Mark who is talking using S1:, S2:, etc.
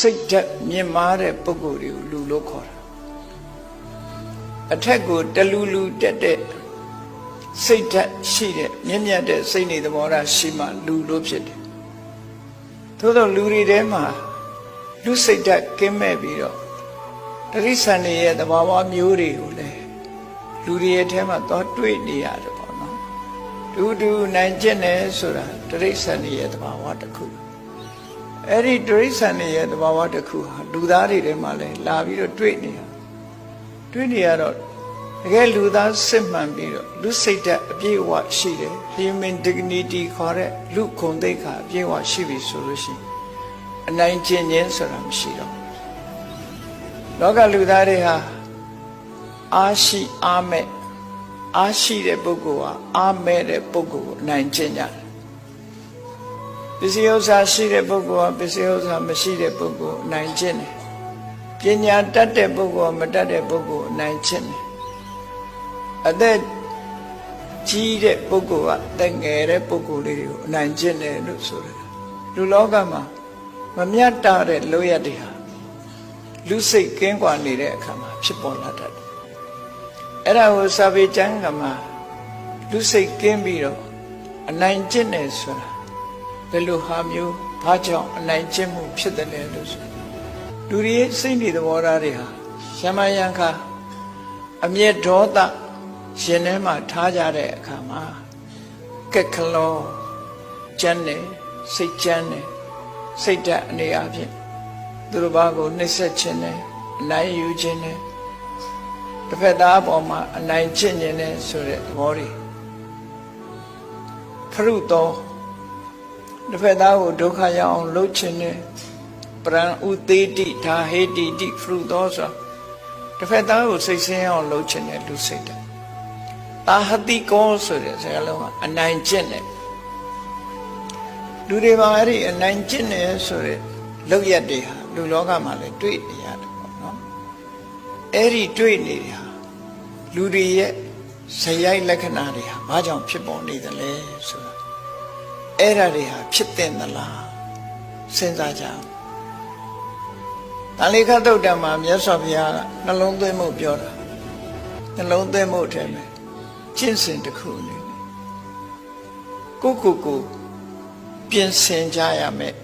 S1: စိတ်ဓာတ်မြင့်မားတဲ့ပုဂ္ဂိုလ်တွေကိုလူလို့ခေါ်တာအထက်ကိုတလူလူတက်တဲ့စိတ်ဓာတ်ရှိတဲ့မြင့်မြတ်တဲ့စိတ်နေသဘောထားရှိမှလူလို့ဖြစ်တယ်သို့သောလူတွေထဲမှာလူစိတ်ဓာတ်ကင်းမဲ့ပြီးတော့တရိษံတွေရဲ့သဘာဝမျိုးတွေကိုလည်းလူတွေရဲ့ထဲမှာသွားတွေ့နေရတယ်ပေါ့နော်ဒူဒူနိုင်ကျင့်တယ်ဆိုတာတရိษံတွေရဲ့သဘာဝတစ်ခု အဲ့ဒီတရိษံတွေရဲ့သဘာဝတစ်ခုဟာလူသားတွေထဲမှာလည်းလာပြီးတော့တွေ့နေရတွေ့နေရတော့တကယ်လူသားစစ်မှန်ပြီးတော့လူစိတ်ဓာတ်အပြည့်အဝရှိတယ် human dignity ခေါ်တဲ့လူခုံသိက္ခာအပြည့်အဝရှိပြီဆိုလို့ရှိရင်အနိုင်ကျင့်ခြင်းဆိုတာမရှိတော့ဘူးလောကလူသားတွေဟာအားရှိအားမဲ့အားရှိတဲ့ပုဂ္ဂိုလ်ဟာအားမဲ့တဲ့ပုဂ္ဂိုလ်ကိုအနိုင်ကျင့်ကြတယ် ပစ္စည်းဥစ္စာရှိတဲ့ပုဂ္ဂိုလ်ဟာပစ္စည်းဥစ္စာမရှိတဲ့ပုဂ္ဂိုလ်ကိုအနိုင်ကျင့်တယ်ပညာတတ်တဲ့ပုဂ္ဂိုလ်ကမတတ်တဲ့ပုဂ္ဂိုလ်ကိုအနိုင်ကျင့်တယ်အသက်ကြီးတဲ့ပုဂ္ဂိုလ်ကအသက်ငယ်တဲ့ပုဂ္ဂိုလ်လေးတွေကိုအနိုင်ကျင့်တယ်လို့ဆိုတယ်လူလောကမှာမမြတ်တာတဲ့လောရတွေဟာလူစိတ်ကင်းကွာနေတဲ့အခါမှာဖြစ်ပေါ်လာတတ်တယ်အဲ့ဒါကိုစာပေကျမ်းကမှာလူစိတ်ကင်းပြီးတော့အနိုင်ကျင့်တယ်ဆိုတာ ဘယ်လိုဟာမျိုးဘာကြောင့်အနိုင်ကျင့်မှုဖြစ်တယ်လဲလို့ဆိုလူတွေရဲ့စိတ်နေသဘောထားတွေဟာရှမယံခါအမျက်ဒေါသရှင်ထဲမှာထားကြတဲ့အခါမှာကက်ကလောကျန်းတယ်စိတ်ကျန်းတယ်စိတ်ဓာတ်အနေအချင်းသူတို့ဘာကိုနှိမ့်ဆက်ခြင်းနဲ့အနိုင်ယူခြင်းနဲ့တစ်ဖက်သားအပေါ်မှာအနိုင်ကျင့်ခြင်းနဲ့ဆိုတဲ့သဘောတွေဖရုတော် တစ်ဖက်သားကိုဒုက္ခရောက်အောင်လှုပ်ခြင်းနဲ့ပရံဥသေးတိဓာဟေတိတိဖရုတော်ဆိုတစ်ဖက်သားကိုစိတ်ဆင်းအောင်လှုပ်ခြင်းနဲ့လူစိတ်တယ်အာဟတိကောဆိုတဲ့စကားလုံးကအနိုင်ကျင့်တဲ့လူတွေမှာအဲ့ဒီအနိုင်ကျင့်နေဆိုတဲ့လောက်ရက်တွေဟာလူလောကမှာလည်းတွေ့နေရတယ်ပေါ့နော်အဲ့ဒီတွေ့နေတဲ့ဟာလူတွေရဲ့ဇယိုက်လက္ခဏာတွေဟာဘာကြောင့်ဖြစ်ပေါ်နေသလဲဆိုတာ အဲ့ဒါတွေဟာဖြစ်တဲ့သလားစဉ်းစားကြအောင်တန်လေခတ်တုတ်တံမှာမြတ်စွာဘုရားကနှလုံးသွင်းမှုပြောတာနှလုံးသွင်းမှုထဲမှာကျင့်စဉ်တစ်ခုအနေနဲ့ကိုကိုကိုပြင်ဆင်ကြရမယ်